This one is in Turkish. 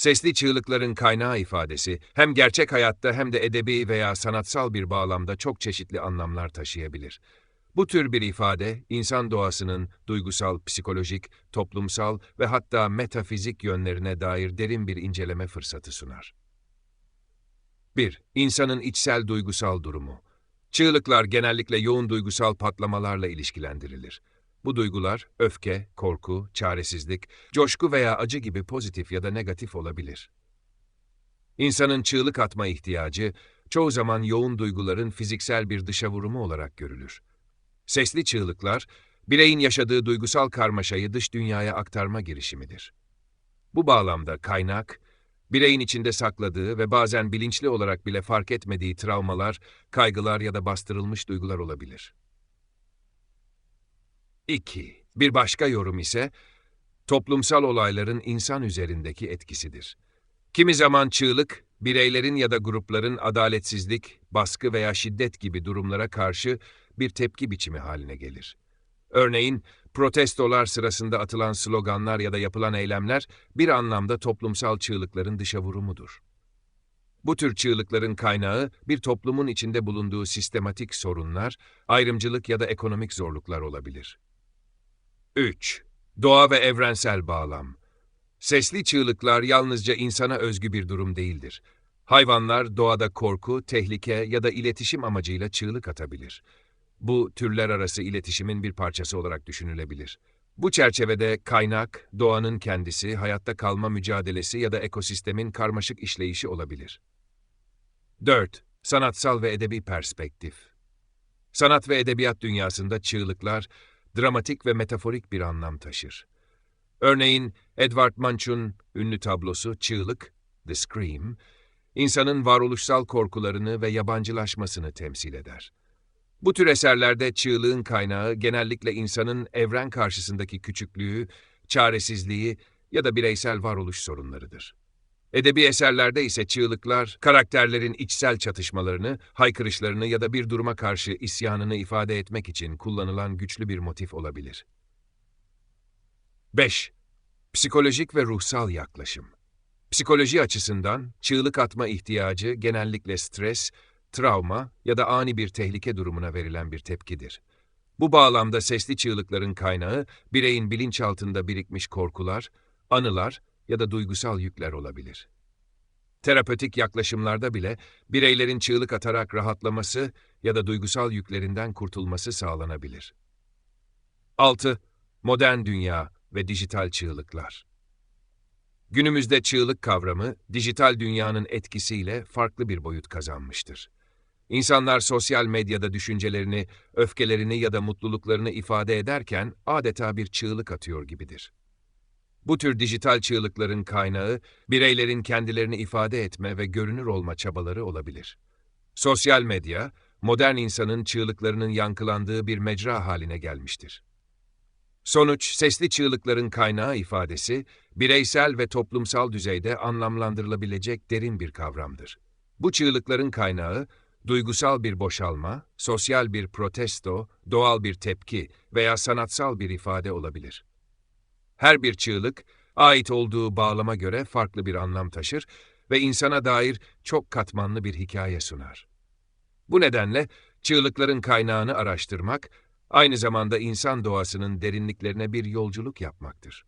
Sesli çığlıkların kaynağı ifadesi hem gerçek hayatta hem de edebi veya sanatsal bir bağlamda çok çeşitli anlamlar taşıyabilir. Bu tür bir ifade, insan doğasının duygusal, psikolojik, toplumsal ve hatta metafizik yönlerine dair derin bir inceleme fırsatı sunar. 1. İnsanın içsel duygusal durumu. Çığlıklar genellikle yoğun duygusal patlamalarla ilişkilendirilir. Bu duygular öfke, korku, çaresizlik, coşku veya acı gibi pozitif ya da negatif olabilir. İnsanın çığlık atma ihtiyacı çoğu zaman yoğun duyguların fiziksel bir dışa vurumu olarak görülür. Sesli çığlıklar, bireyin yaşadığı duygusal karmaşayı dış dünyaya aktarma girişimidir. Bu bağlamda kaynak, bireyin içinde sakladığı ve bazen bilinçli olarak bile fark etmediği travmalar, kaygılar ya da bastırılmış duygular olabilir. 2. Bir başka yorum ise, toplumsal olayların insan üzerindeki etkisidir. Kimi zaman çığlık, bireylerin ya da grupların adaletsizlik, baskı veya şiddet gibi durumlara karşı bir tepki biçimi haline gelir. Örneğin, protestolar sırasında atılan sloganlar ya da yapılan eylemler bir anlamda toplumsal çığlıkların dışa vurumudur. Bu tür çığlıkların kaynağı bir toplumun içinde bulunduğu sistematik sorunlar, ayrımcılık ya da ekonomik zorluklar olabilir. 3. Doğa ve evrensel bağlam. Sesli çığlıklar yalnızca insana özgü bir durum değildir. Hayvanlar doğada korku, tehlike ya da iletişim amacıyla çığlık atabilir. Bu türler arası iletişimin bir parçası olarak düşünülebilir. Bu çerçevede kaynak, doğanın kendisi, hayatta kalma mücadelesi ya da ekosistemin karmaşık işleyişi olabilir. 4. Sanatsal ve edebi perspektif. Sanat ve edebiyat dünyasında çığlıklar, dramatik ve metaforik bir anlam taşır. Örneğin Edvard Munch'un ünlü tablosu Çığlık, The Scream, insanın varoluşsal korkularını ve yabancılaşmasını temsil eder. Bu tür eserlerde çığlığın kaynağı genellikle insanın evren karşısındaki küçüklüğü, çaresizliği ya da bireysel varoluş sorunlarıdır. Edebi eserlerde ise çığlıklar, karakterlerin içsel çatışmalarını, haykırışlarını ya da bir duruma karşı isyanını ifade etmek için kullanılan güçlü bir motif olabilir. 5. Psikolojik ve ruhsal yaklaşım. Psikoloji açısından çığlık atma ihtiyacı genellikle stres, travma ya da ani bir tehlike durumuna verilen bir tepkidir. Bu bağlamda sesli çığlıkların kaynağı bireyin bilinçaltında birikmiş korkular, anılar ya da duygusal yükler olabilir. Terapötik yaklaşımlarda bile bireylerin çığlık atarak rahatlaması ya da duygusal yüklerinden kurtulması sağlanabilir. 6. Modern dünya ve dijital çığlıklar. Günümüzde çığlık kavramı dijital dünyanın etkisiyle farklı bir boyut kazanmıştır. İnsanlar sosyal medyada düşüncelerini, öfkelerini ya da mutluluklarını ifade ederken adeta bir çığlık atıyor gibidir. Bu tür dijital çığlıkların kaynağı, bireylerin kendilerini ifade etme ve görünür olma çabaları olabilir. Sosyal medya, modern insanın çığlıklarının yankılandığı bir mecra haline gelmiştir. Sonuç, sesli çığlıkların kaynağı ifadesi, bireysel ve toplumsal düzeyde anlamlandırılabilecek derin bir kavramdır. Bu çığlıkların kaynağı, duygusal bir boşalma, sosyal bir protesto, doğal bir tepki veya sanatsal bir ifade olabilir. Her bir çığlık, ait olduğu bağlama göre farklı bir anlam taşır ve insana dair çok katmanlı bir hikaye sunar. Bu nedenle çığlıkların kaynağını araştırmak, aynı zamanda insan doğasının derinliklerine bir yolculuk yapmaktır.